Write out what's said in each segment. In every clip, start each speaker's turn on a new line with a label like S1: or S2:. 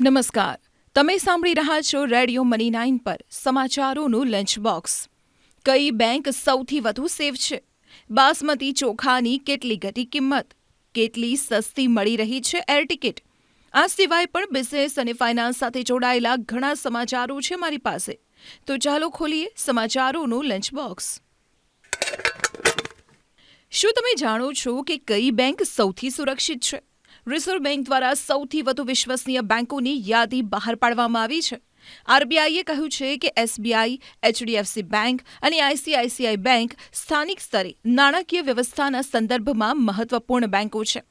S1: નમસ્કાર. તમે સાંભળી રહ્યા છો રેડિયો મની નાઇન પર સમાચારોનું લંચ બોક્સ. કઈ બેંક સૌથી વધુ સેફ છે? બાસમતી ચોખાની કેટલી ઘટી કિંમત? કેટલી સસ્તી મળી રહી છે એર ટિકિટ? આ સિવાય પણ બિઝનેસ અને ફાઇનાન્સ સાથે જોડાયેલા ઘણા સમાચારો છે મારી પાસે. તો ચાલો ખોલીએ સમાચારોનું લંચ બોક્સ. શું તમે જાણો છો કે કઈ બેંક સૌથી સુરક્ષિત છે? રિઝર્વ બેંક દ્વારા સૌથી વધુ વિશ્વસનીય બેંકોની યાદી બહાર પાડવામાં આવી છે. આરબીઆઈએ કહ્યું છે કે એસબીઆઈ, એચડીએફસી બેંક અને આઈસીઆઈસીઆઈ બેંક સ્થાનિક સ્તરે નાણાકીય વ્યવસ્થાના સંદર્ભમાં મહત્વપૂર્ણ બેંકો છે.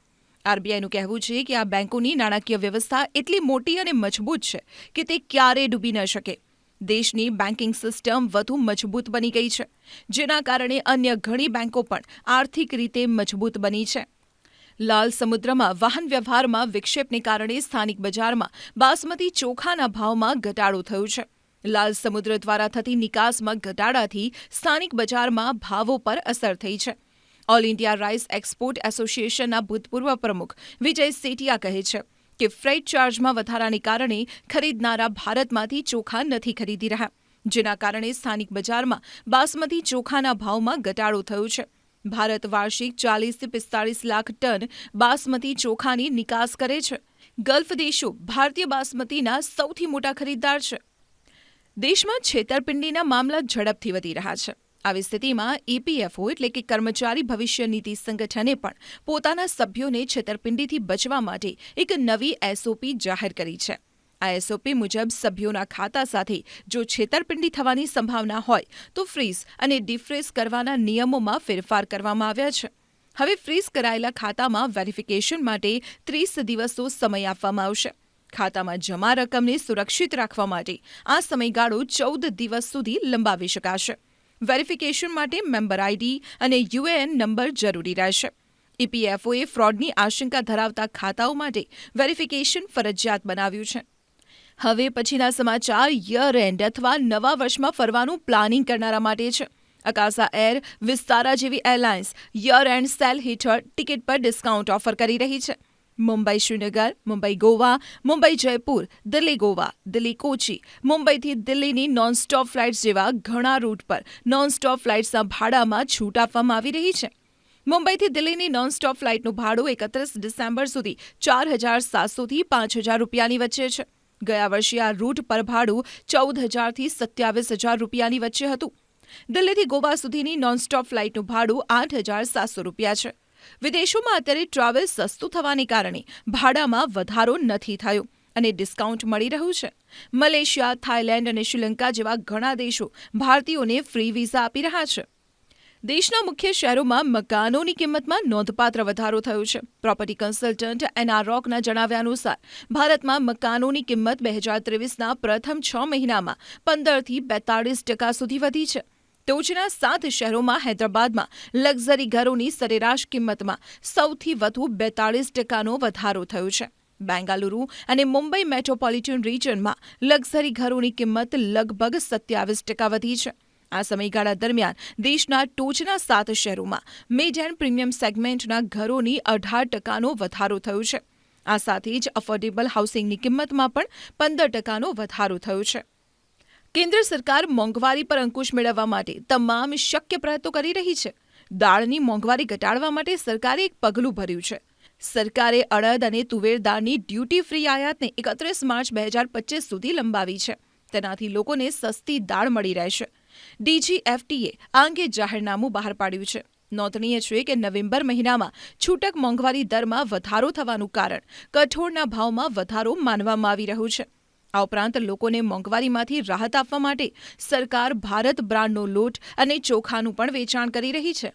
S1: આરબીઆઈનું કહેવું છે કે આ બેંકોની નાણાકીય વ્યવસ્થા એટલી મોટી અને મજબૂત છે કે તે ક્યારેય ડૂબી ન શકે. દેશની બેન્કિંગ સિસ્ટમ વધુ મજબૂત બની ગઈ છે, જેના કારણે અન્ય ઘણી બેંકો પણ આર્થિક રીતે મજબૂત બની છે. લાલ સમુદ્રમાં વાહન વ્યવહારમાં વિક્ષેપને કારણે સ્થાનિક બજારમાં બાસમતી ચોખાના ભાવમાં ઘટાડો થયો છે. લાલ સમુદ્ર દ્વારા થતી નિકાસમાં ઘટાડાથી સ્થાનિક બજારમાં ભાવો પર અસર થઈ છે. ઓલ ઇન્ડિયા રાઇસ એક્સપોર્ટ એસોસિએશનના ભૂતપૂર્વ પ્રમુખ વિજય સેટિયા કહે છે કે ફ્રેટ ચાર્જમાં વધારાને કારણે ખરીદનારા ભારતમાંથી ચોખા નથી ખરીદી રહ્યા, જેના કારણે સ્થાનિક બજારમાં બાસમતી ચોખાના ભાવમાં ઘટાડો થયો છે. ભારત વાર્ષિક ચાલીસથી પિસ્તાળીસ લાખ ટન બાસમતી ચોખાની નિકાસ કરે છે. ગલ્ફ દેશો ભારતીય બાસમતીના સૌથી મોટા ખરીદદાર છે. દેશમાં છેતરપિંડીના મામલા ઝડપથી વધી રહ્યા છે. આવી સ્થિતિમાં ઈપીએફઓ એટલે કે કર્મચારી ભવિષ્ય નીતિ સંગઠને પણ પોતાના સભ્યોને છેતરપિંડીથી બચવા માટે એક નવી એસઓપી જાહેર કરી છે. આ એસઓપી મુજબ સભ્યોના ખાતા સાથે જો છેતરપિંડી થવાની સંભાવના હોય, તો ફ્રીઝ અને ડિફ્રીઝ કરવાના નિયમોમાં ફેરફાર કરવામાં આવ્યા છે. હવે ફ્રીઝ કરાયેલા ખાતામાં વેરિફિકેશન માટે ત્રીસ દિવસો સમય આપવામાં આવશે. ખાતામાં જમા રકમને સુરક્ષિત રાખવા માટે આ સમયગાળો ચૌદ દિવસ સુધી લંબાવી શકાશે. વેરિફિકેશન માટે મેમ્બર આઈડી અને યુએએન નંબર જરૂરી રહેશે. ઈપીએફઓએ ફ્રોડની આશંકા ધરાવતા ખાતાઓ માટે વેરિફિકેશન ફરજિયાત બનાવ્યું છે. હવે પછીના સમાચાર યર એન્ડ અથવા નવા વર્ષમાં ફરવાનું પ્લાનિંગ કરનારા માટે છે. અકાસા એર, વિસ્તારા જેવી એરલાઇન્સ યર એન્ડ સેલ હેઠળ ટિકિટ પર ડિસ્કાઉન્ટ ઓફર કરી રહી છે. મુંબઈ શ્રીનગર, મુંબઈ ગોવા, મુંબઈ જયપુર, દિલ્હી ગોવા, દિલ્હી કોચી, મુંબઈથી દિલ્હીની નોનસ્ટોપ ફ્લાઇટ્સ જેવા ઘણા રૂટ પર નોનસ્ટોપ ફ્લાઇટ્સના ભાડામાં છૂટ આપવામાં આવી રહી છે. મુંબઈથી દિલ્હીની નોનસ્ટોપ ફ્લાઇટનું ભાડું એકત્રીસ ડિસેમ્બર સુધી ચાર હજાર સાતસોથી પાંચ હજાર રૂપિયાની વચ્ચે છે. ગયા વર્ષે આ રૂટ પર ભાડું ચૌદ હજારથી સત્યાવીસ હજાર રૂપિયાની વચ્ચે હતું. દિલ્હીથી ગોવા સુધીની નોનસ્ટોપ ફ્લાઇટનું ભાડું આઠ હજાર સાતસો રૂપિયા છે. વિદેશોમાં અત્યારે ટ્રાવેલ સસ્તું થવાને કારણે ભાડામાં વધારો નથી થયો અને ડિસ્કાઉન્ટ મળી રહ્યું છે. મલેશિયા, થાઇલેન્ડ અને શ્રીલંકા જેવા ઘણા દેશો ભારતીયોને ફ્રી વિઝા આપી રહ્યા છે. દેશના મુખ્ય શહેરોમાં મકાનોની કિંમતમાં નોંધપાત્ર વધારો થયો છે. પ્રોપર્ટી કન્સલ્ટન્ટ એનઆર રોકના જણાવ્યા અનુસાર, ભારતમાં મકાનોની કિંમત બે હજાર ત્રેવીસના પ્રથમ છ મહિનામાં પંદરથી બેતાળીસ ટકા સુધી વધી છે. ટોચના સાત શહેરોમાં હૈદરાબાદમાં લક્ઝરી ઘરોની સરેરાશ કિંમતમાં સૌથી વધુ બેતાળીસ ટકાનો વધારો થયો છે. બેંગાલુરુ અને મુંબઈ મેટ્રોપોલિટન રિજનમાં લક્ઝરી ઘરોની કિંમત લગભગ સત્યાવીસ ટકા વધી છે. આ સમયગાળા દરમિયાન દેશના ટોચના સાત શહેરોમાં મિડ એન્ડ પ્રીમિયમ સેગમેન્ટના ઘરોની અઢાર ટકાનો વધારો થયો છે. આ સાથે જ અફોર્ડેબલ હાઉસિંગની કિંમતમાં પણ પંદર ટકાનો વધારો થયો છે. કેન્દ્ર સરકાર મોંઘવારી પર અંકુશ મેળવવા માટે તમામ શક્ય પ્રયત્નો કરી રહી છે. દાળની મોંઘવારી ઘટાડવા માટે સરકારે એક પગલું ભર્યું છે. સરકારે અડદ અને તુવેર દાળની ડ્યુટી ફ્રી આયાતને એકત્રીસ માર્ચ બે હજાર પચીસ સુધી લંબાવી છે. તેનાથી લોકોને સસ્તી દાળ મળી રહેશે. ડીજીએફટીએ આ અંગે જાહેરનામું બહાર પાડ્યું છે. નોંધનીય છે કે નવેમ્બર મહિનામાં છૂટક મોંઘવારી દરમાં વધારો થવાનું કારણ કઠોળના ભાવમાં વધારો માનવામાં આવી રહ્યું છે. આ ઉપરાંત લોકોને મોંઘવારીમાંથી રાહત આપવા માટે સરકાર ભારત બ્રાન્ડનો લોટ અને ચોખાનું પણ વેચાણ કરી રહી છે.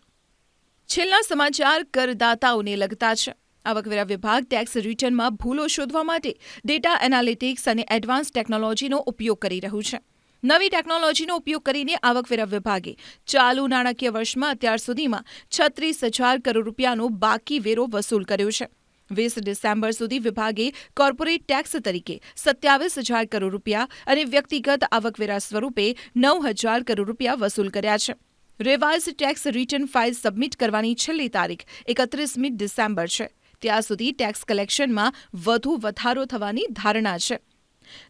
S1: છેલ્લા સમાચાર કરદાતાઓને લગતા છે. આવકવેરા વિભાગ ટેક્સ રિટર્નમાં ભૂલો શોધવા માટે ડેટા એનાલિટિક્સ અને એડવાન્સ ટેકનોલોજીનો ઉપયોગ કરી રહ્યું છે. નવી ટેકનોલોજીનો ઉપયોગ કરીને આવકવેરા વિભાગે ચાલુ નાણાકીય વર્ષમાં અત્યાર સુધીમાં છત્રીસ હજાર કરોડ રૂપિયાનો બાકી વેરો વસૂલ કર્યો છે. વીસ ડિસેમ્બર સુધી વિભાગે કોર્પોરેટ ટેક્સ તરીકે સત્યાવીસ હજાર કરોડ રૂપિયા અને વ્યક્તિગત આવકવેરા સ્વરૂપે નવ હજાર કરોડ રૂપિયા વસૂલ કર્યા છે. Revise tax return file submit કરવાની છેલ્લી તારીખ એકત્રીસમી ડિસેમ્બર છે. ત્યાં સુધી ટેક્સ કલેક્શનમાં વધુ વધારો થવાની ધારણા છે.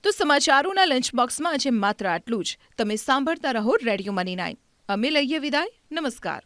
S1: તો સમાચારોના લંચ બોક્સમાં આજે માત્ર આટલું જ. તમે સાંભળતા રહો રેડિયો મની નાઇન અમે લઈએ વિદાય. નમસ્કાર.